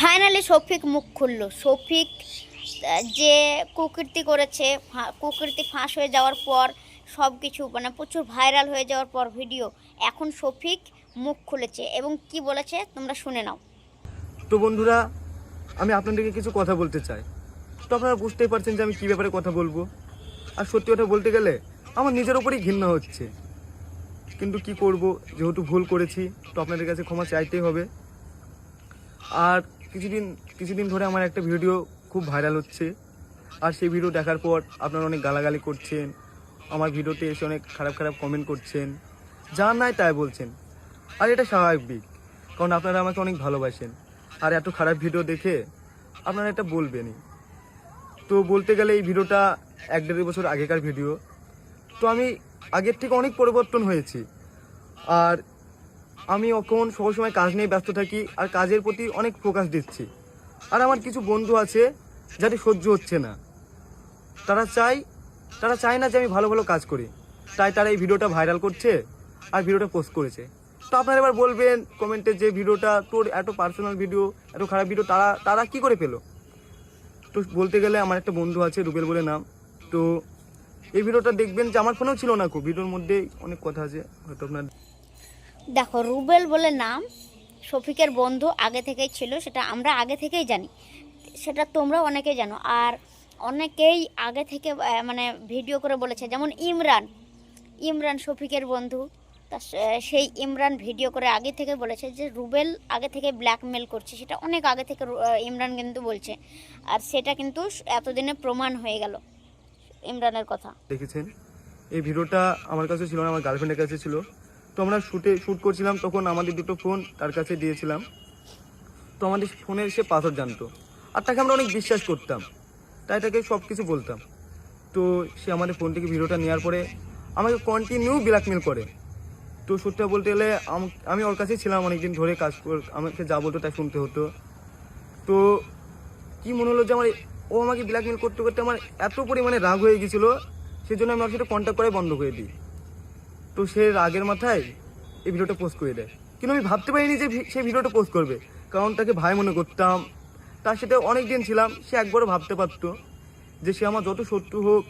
Finally Shafiq মুখ খুলল। শফিক যে কুকীর্তি করেছে কুকীর্তি ফাঁস হয়ে যাওয়ার পর সব কিছু মানে প্রচুর ভাইরাল হয়ে যাওয়ার পর ভিডিও এখন শফিক মুখ খুলেছে এবং কি বলেছে তোমরা শুনে নাও। তো বন্ধুরা, আমি আপনাদেরকে কিছু কথা বলতে চাই। তো আপনারা বুঝতেই পারছেন যে আমি কী ব্যাপারে কথা বলব। আর সত্যি কথা বলতে গেলে, আমার নিজের ওপরই ঘৃণা হচ্ছে। কিন্তু কি করব, যেহেতু ভুল করেছি, তো আপনাদের কাছে ক্ষমা চাইতেই হবে। আর কিছুদিন কিছুদিন ধরে আমার একটা ভিডিও খুব ভাইরাল হচ্ছে। আর সেই ভিডিও দেখার পর আপনারা অনেক গালাগালি করছেন, আমার ভিডিওতে এসে অনেক খারাপ খারাপ কমেন্ট করছেন। যা নাই তাই বলছেন। আর এটা স্বাভাবিক, কারণ আপনারা আমাকে অনেক ভালোবাসেন। আর এত খারাপ ভিডিও দেখে আপনারা এটা বলবেনই। তো বলতে গেলে এই ভিডিওটা এক দেড় বছর আগেকার ভিডিও তো আমি আগের থেকে অনেক পরিবর্তন হয়েছি। আর আমি এখন সবসময় কাজ নিয়ে ব্যস্ত থাকি আর কাজের প্রতি অনেক ফোকাস দিচ্ছি। আর আমার কিছু বন্ধু আছে যাতে সহ্য হচ্ছে না। তারা চাই তারা চায় না যে আমি ভালো ভালো কাজ করি। তাই তারা এই ভিডিওটা ভাইরাল করছে আর ভিডিওটা পোস্ট করেছে। তো আপনারা এবার বলবেন কমেন্টে যে ভিডিওটা তোর এত পার্সোনাল ভিডিও এত খারাপ ভিডিও তারা তারা কি করে পেল? তো বলতে গেলে আমার একটা বন্ধু আছে, রুবেল বলে নাম। তো এই ভিডিওটা দেখবেন যে আমার ফোনেও ছিল না খুব। ভিডিওর মধ্যে অনেক কথা আছে, হয়তো আপনার দেখো, রুবেল বলে নাম শফিকের বন্ধু আগে থেকেই ছিল, সেটা আমরা আগে থেকেই জানি। সেটা তোমরা অনেকেই জানো। আর অনেকেই আগে থেকে মানে ভিডিও করে বলেছে, যেমন ইমরান। ইমরান শফিকের বন্ধু। তা সেই ইমরান ভিডিও করে আগে থেকে বলেছে যে, রুবেল আগে থেকে ব্ল্যাকমেল করছে। সেটা অনেক আগে থেকে ইমরান কিন্তু বলছে। আর সেটা কিন্তু এতদিনে প্রমাণ হয়ে গেল, ইমরানের কথা। দেখেছেন? এই ভিডিওটা আমার কাছে ছিল না, আমার গার্লফ্রেন্ডের কাছে ছিল। তো আমরা শুটে শ্যুট করছিলাম তখন আমাদের দুটো ফোন তার কাছে দিয়েছিলাম। তো আমাদের ফোনের সে পাথর জানতো। আর তাকে আমরা অনেক বিশ্বাস করতাম। তাই তাকে সব কিছু বলতাম। তো সে আমাদের ফোন থেকে ভিডিওটা নেওয়ার পরে আমাকে কন্টিনিউ ব্ল্যাকমেল করে। তো সত্যি বলতে গেলে আম- আমি ওর কাছেই ছিলাম অনেকদিন ধরে কাজ কর আমাকে যা বলতো তাই শুনতে হতো। তো কি মনে হলো যে আমার ও আমাকে ব্ল্যাকমেল করতে করতে আমার এত পরিমাণে রাগ হয়ে গেছিল, সেজন্য আমি ওর সাথে কন্ট্যাক্ট করাই বন্ধ করে দিই। তো সে রাগের মাথায় এই ভিডিওটা পোস্ট করে দেয়। কিন্তু আমি ভাবতে পারিনি যে সে ভিডিওটা পোস্ট করবে। কারণ তাকে ভাই মনে করতাম। তার সাথে অনেক দিন ছিলাম, সে একবারও ভাবতে পারতো যে সে আমার যত শত্রু হোক,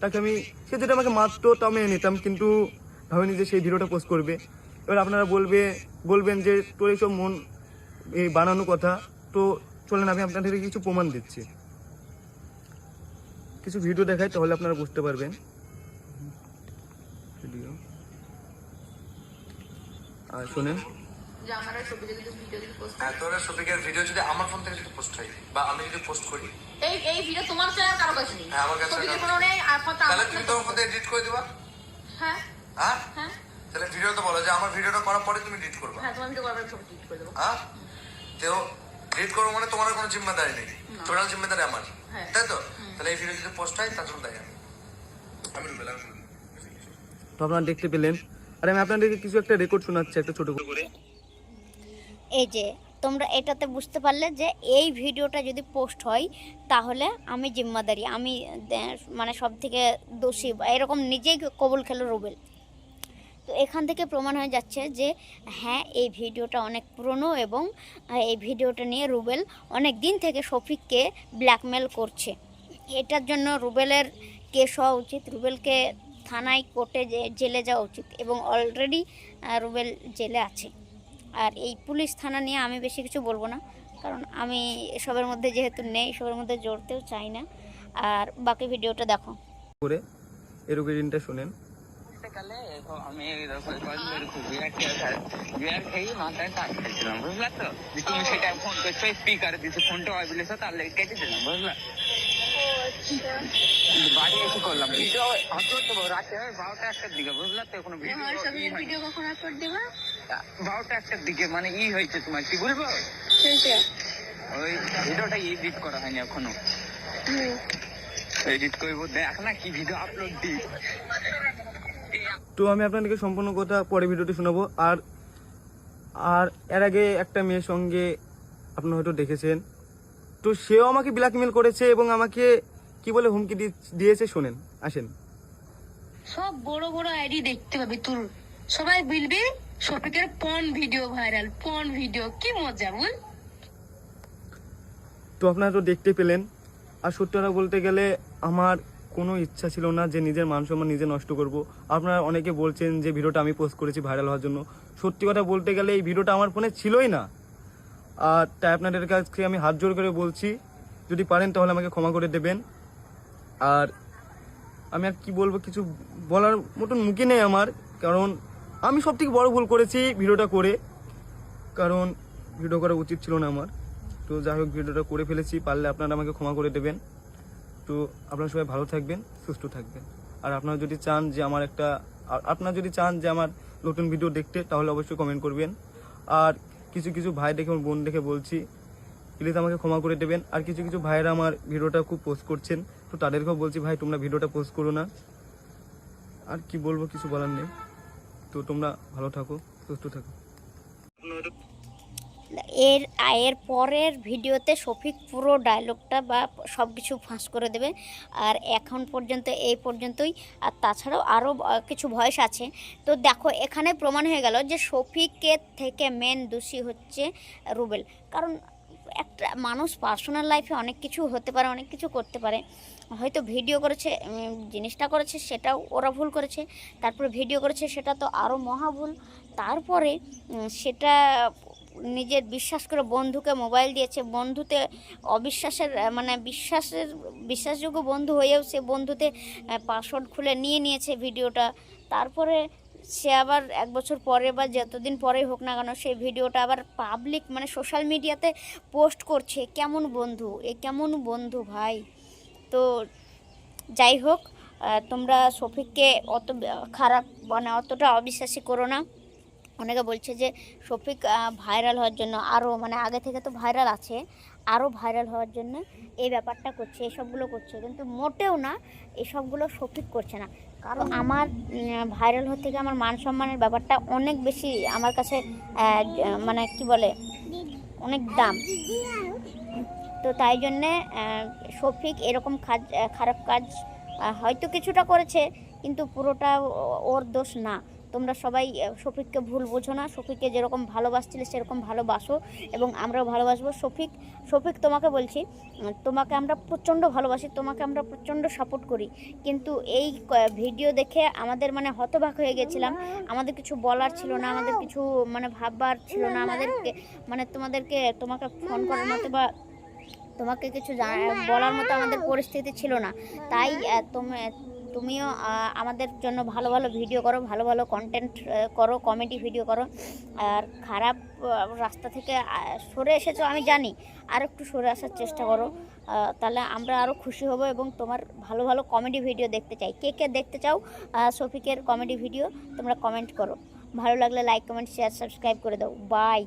তাকে আমি সে যদি আমাকে মারতো তাও মেনে নিতাম। কিন্তু ভাবিনি যে সেই ভিডিওটা পোস্ট করবে। এবার আপনারা বলবে, বলবেন যে, তোর এইসব মন এই বানানো কথা, তো চলেন আমি আপনাদের কিছু প্রমাণ দিচ্ছি। কিছু ভিডিও দেখাই, তাহলে আপনারা বুঝতে পারবেন ভিডিও আর শোনেন। যে আমার আর যদি ভিডিও যদি পোস্ট হ্যাঁ তোর শফিকের ভিডিও যদি আমার ফোন থেকে যদি পোস্ট হয় বা আমি যদি পোস্ট করি। এই এই ভিডিও তোমার চ্যানেল কারও কাছে নেই। হ্যাঁ, আমার কাছে ছবিতে কোনো নেই আর কথা তাহলে তুমি তোমার ফোন এডিট করে দিবা। হ্যাঁ। হ্যাঁ? হ্যাঁ। তাহলে ভিডিও তো বলো যে আমার ভিডিওটা করার পরে তুমি এডিট করবা। হ্যাঁ তোমার ভিডিও করবার ছবি ডিলিট করে দেবো। হ্যাঁ? তো এডিট করব মানে তোমার কোনো জিম্মেদারি নেই। টোটাল জিম্মেদারি আমার। হ্যাঁ। তাই তো? তাহলে এই ভিডিও যদি পোস্ট হয় তার জন্য দায়ী আমি। তো আপনারা দেখতে পেলেন আর আমি আপনাদেরকে কিছু একটা রেকর্ড শোনাচ্ছি একটা ছোট করে। এই যে, তোমরা এটাতে বুঝতে পারলে যে এই ভিডিওটা যদি পোস্ট হয়, তাহলে আমি জিম্মাদারি, আমি মানে সব থেকে দোষী, বা এরকম নিজেই কবুল খেলো রুবেল। তো এখান থেকে প্রমাণ হয়ে যাচ্ছে যে হ্যাঁ এই ভিডিওটা অনেক পুরনো এবং এই ভিডিওটা নিয়ে রুবেল অনেক দিন থেকে শফিককে ব্ল্যাকমেল করছে। এটার জন্য রুবেলের কেস হওয়া উচিত, রুবেলকে থানায় কোর্টে জেলে যাওয়া উচিত এবং অলরেডি রুবেল জেলে আছে। আর এই পুলিশ থানা নিয়ে আমি বেশি কিছু বলব না কারণ আমি সবের মধ্যে যেহেতু নেই সবের মধ্যে জড়তেও চাই না। আর বাকি ভিডিওটা দেখো। করে এই রোগের শুনেন। কালে আমি এরকম খেয়ে মাথায় টাচ খেয়েছিলাম বুঝলা তো? তুমি সেটা ফোন করছ স্পিকার দিছো ফোনটা হয় বলেছ তার লেগে কেটে দিলাম বুঝলা? বাড়ি এসে করলাম ভিডিও রাতে বারোটা একটার দিকে তো ভিডিও বারোটা একটার দিকে মানে ই হয়েছে তোমার কি বলব ভিডিওটা করা হয়নি করব কি ভিডিও আপলোড তো আমি আপনাদেরকে সম্পূর্ণ কথা পরে ভিডিওতে শোনাবো। আর আর এর আগে একটা মেয়ের সঙ্গে আপনারা হয়তো দেখেছেন। তো সেও আমাকে ব্ল্যাকমেল করেছে এবং আমাকে কি বলে হুমকি দিয়েছে শোনেন আসেন। সব বড় বড় আইডি দেখতে পাবি তোর। সবাই বলবি শফিকের পন ভিডিও ভাইরাল পন ভিডিও কি মজা বল। তো আপনারা তো দেখতে পেলেন আর সত্যি কথা বলতে গেলে আমার কোনো ইচ্ছা ছিল না যে নিজের মান সম্মান নিজে নষ্ট করব। আপনারা অনেকে বলছেন যে ভিডিওটা আমি পোস্ট করেছি ভাইরাল হওয়ার জন্য। সত্যি কথা বলতে গেলে এই ভিডিওটা আমার ফোনে ছিলই না। আর তাই আপনাদের কাছে আমি হাত জোর করে বলছি যদি পারেন তাহলে আমাকে ক্ষমা করে দেবেন। আর আমি আর কি বলব, কিছু বলার মতন মুখে নেই আমার, কারণ আমি সব থেকে বড় ভুল করেছি ভিডিওটা করে, কারণ ভিডিও করা উচিত ছিল না আমার। তো যাই হোক, ভিডিওটা করে ফেলেছি, পারলে আপনারা আমাকে ক্ষমা করে দেবেন। তো আপনারা সবাই ভালো থাকবেন, সুস্থ থাকবেন। আর আপনারা যদি চান যে আমার একটা আপনারা যদি চান যে আমার নতুন ভিডিও দেখতে, তাহলে অবশ্যই কমেন্ট করবেন। আর কিছু কিছু ভাই দেখে বোন দেখে বলছি প্লিজ আমাকে ক্ষমা করে দেবেন। আর কিছু কিছু ভাইয়েরা আমার ভিডিওটা খুব পোস্ট করছেন। তো তাদেরকেও বলছি, ভাই, তোমরা ভিডিওটা পোস্ট করো না। আর কি বলব, কিছু বলার নেই। তো তোমরা ভালো থাকো, সুস্থ থাকো। এর এর পরের ভিডিওতে শফিক পুরো ডায়লগটা বা সব কিছু ফাঁস করে দেবে। আর এখন পর্যন্ত, এই পর্যন্তই। আর তাছাড়াও আরও কিছু ভয়েস আছে। তো দেখো, এখানে প্রমাণ হয়ে গেল যে শফিকের থেকে মেন দোষী হচ্ছে রুবেল। কারণ একটা মানুষ পার্সোনাল লাইফে অনেক কিছু হতে পারে, অনেক কিছু করতে পারে। হয়তো ভিডিও করেছে জিনিসটা করেছে, সেটাও ওরা ভুল করেছে। তারপরে ভিডিও করেছে, সেটা তো আরও মহা ভুল। তারপরে সেটা নিজের বিশ্বাস করে বন্ধুকে মোবাইল দিয়েছে। বন্ধুতে অবিশ্বাসের মানে বিশ্বাসের, বিশ্বাসযোগ্য বন্ধু হয়েও সে বন্ধুতে পাসওয়ার্ড খুলে নিয়ে নিয়েছে ভিডিওটা তারপরে সে আবার এক বছর পরে বা যতদিন পরেই হোক না কেন সেই ভিডিওটা আবার পাবলিক মানে সোশ্যাল মিডিয়াতে পোস্ট করছে। কেমন বন্ধু? এ কেমন বন্ধু ভাই? তো যাই হোক তোমরা শফিককে অত খারাপ মানে অতটা অবিশ্বাসী করো না। অনেকে বলছে যে শফিক ভাইরাল হওয়ার জন্য আরও মানে আগে থেকে তো ভাইরাল আছে আরও ভাইরাল হওয়ার জন্য এই ব্যাপারটা করছে, এসবগুলো করছে। কিন্তু মোটেও না, এসবগুলো শফিক করছে না। কারণ আমার ভাইরাল হতে গিয়ে আমার মান সম্মানের ব্যাপারটা অনেক বেশি আমার কাছে মানে কি বলে, অনেক দাম। তো তাই জন্যে শফিক এরকম কাজ, খারাপ কাজ হয়তো কিছুটা করেছে, কিন্তু পুরোটা ওর দোষ না। তোমরা সবাই শফিককে ভুল বোঝো না। শফিককে যেরকম ভালোবাসছিলে সেরকম ভালোবাসো এবং আমরাও ভালোবাসবো। শফিক শফিক তোমাকে বলছি তোমাকে আমরা প্রচণ্ড ভালোবাসি তোমাকে আমরা প্রচণ্ড সাপোর্ট করি। কিন্তু এই ভিডিও দেখে আমাদের মানে হতবাক হয়ে গেছিলাম। আমাদের কিছু বলার ছিল না আমাদের কিছু মানে ভাববার ছিল না। আমাদেরকে মানে তোমাদেরকে তোমাকে ফোন করার মতো বা তোমাকে কিছু বলার মতো আমাদের পরিস্থিতি ছিল না। তাই আহ, তুমি তুমিও আমাদের জন্য ভালো ভালো ভিডিও করো, ভালো ভালো কন্টেন্ট করো কমেডি ভিডিও করো। আর খারাপ রাস্তা থেকে সরে এসেছ আমি জানি, আর একটু সরে আসার চেষ্টা করো। তাহলে আমরা আরও খুশি হব এবং তোমার ভালো ভালো কমেডি ভিডিও দেখতে চাই। কে কে দেখতে চাও শফিকের কমেডি ভিডিও তোমরা কমেন্ট করো। ভালো লাগলে লাইক কমেন্ট শেয়ার সাবস্ক্রাইব করে দাও। বাই